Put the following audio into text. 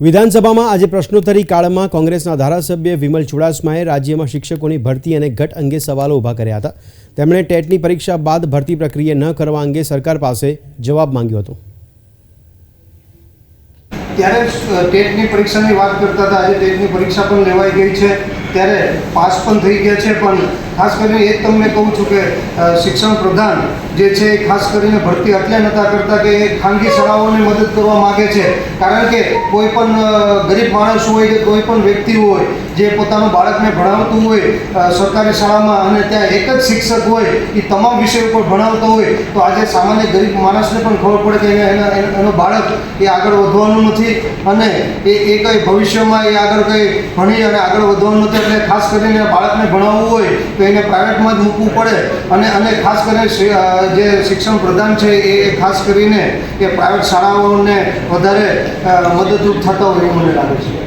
વિધાનસભામાં આજે પ્રશ્નોત્તરી કાળમાં કોંગ્રેસના ધારાસભ્ય વિમલ ચુડાસમાએ રાજ્યમાં શિક્ષકોની ભરતી અને ઘટ અંગે સવાલો ઊભા કર્યા હતા. તેમણે ટેટની પરીક્ષા બાદ ભરતી પ્રક્રિયા ન કરવા અંગે સરકાર પાસે જવાબ માંગ્યો હતો. ત્યારે ટેટની પરીક્ષાની વાત કરતા હતા. આજે ટેટની પરીક્ષા પણ લેવાઈ ગઈ છે. ત્યારે પાસ પણ થઈ ગયા છે, પણ ખાસ કરીને એ તમને કહું છું કે શિક્ષણ પ્રધાન જે છે, એ ખાસ કરીને ભરતી એટલે નતા કરતા કે એ ખાનગી શાળાઓને મદદ કરવા માગે છે. કારણ કે કોઈ પણ ગરીબ માણસ હોય કે કોઈ પણ વ્યક્તિ હોય, જે પોતાનું બાળકને ભણાવતું હોય સરકારી શાળામાં અને ત્યાં એક જ શિક્ષક હોય, એ તમામ વિષયો ઉપર ભણાવતો હોય, તો આજે સામાન્ય ગરીબ માણસને પણ ખબર પડે કે એના- એનો બાળક એ આગળ વધવાનું નથી અને એ એ કંઈ ભવિષ્યમાં એ આગળ કંઈ ભણી અને આગળ વધવાનું નથી. એટલે ખાસ કરીને બાળકને ભણાવવું હોય તો એને પ્રાઇવેટમાં જ મૂકવું પડે. અને અને ખાસ કરીને જે શિક્ષણ પ્રધાન છે એ ખાસ કરીને એ પ્રાઇવેટ શાળાઓને વધારે મદદરૂપ થતા હોય એવું મને લાગે છે.